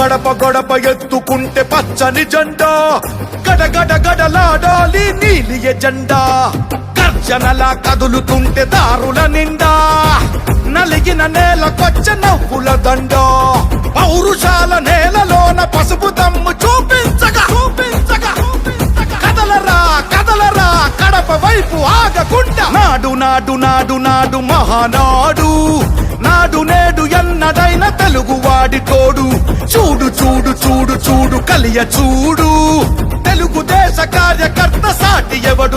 గడప గడప ఎత్తుకుంటే పచ్చని జెండా. గడ గడ గడలాడాలి నీలి ఎజెండా. గర్జనలా కదులుతుంటే దారుల నిండా. నలిగిన నేల కొచ్చ నవ్వుల దండ. పౌరుషాల నేలలోన పసుపు తమ్మ నాడు నాడు మహానాడు. నాడు నేడు ఎన్నడైన తెలుగు వాడి తోడు. చూడు చూడు చూడు చూడు కలియ చూడు. తెలుగుదేశ కార్యకర్త సాటి ఎవడు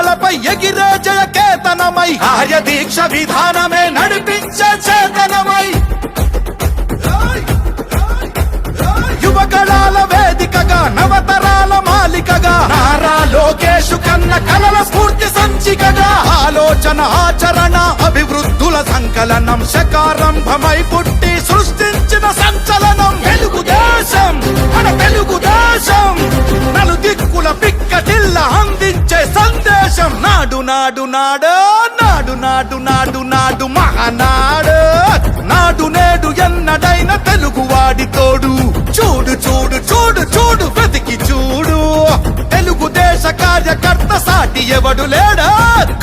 కార్యకర్త ఎగిరే జయ కేతనమై ఆర్య దీక్ష విధానమే నడిపించే చేతనమై. యువకళాల వేదికగా నవతరాల మాలికగా నారా లోకేశు కన్న కలల స్ఫూర్తి సంచికగా ఆలోచన ఆచరణ అభివృద్ధుల సంకలనం శకారంభమై పుట్టి సృష్టించిన సంచలనం. తెలుగుదేశం మన నాడు నాడు నాడు నాడు నాడు నాడు మహానాడు. నాడు నేడు ఎన్నడైన తెలుగువాడి తోడు. చూడు చూడు చూడు చూడు వెతికి చూడు. తెలుగుదేశ కార్యకర్త సాటి ఎవడు లేడా?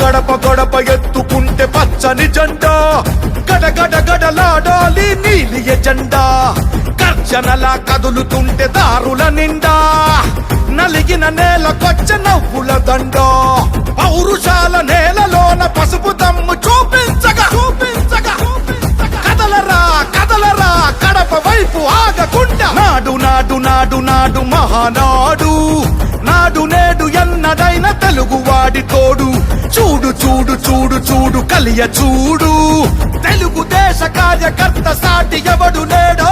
గడప గడప ఎత్తుకుంటే పచ్చని జెండా. గడగడ గడలాడాలి నీలి ఎజెండా. గర్జనలా కదులుతుంటే దారుల నిండా నలిగిన నేలకొచ్చ నవ్వుల దండ. పౌరుషాల నేలలోన పసుపు దమ్ము చూపించగా చూపించగా కదలరా కదలరా కడప వైపు ఆగకుండా. నాడు నాడు నాడు నాడు మహానాడు. నాడు నేడు ఎన్నడైన తెలుగువాడి తోడు. చూడు చూడు చూడు చూడు కలియ చూడు. తెలుగుదేశ కార్యకర్త సాటి ఎవడు నేడో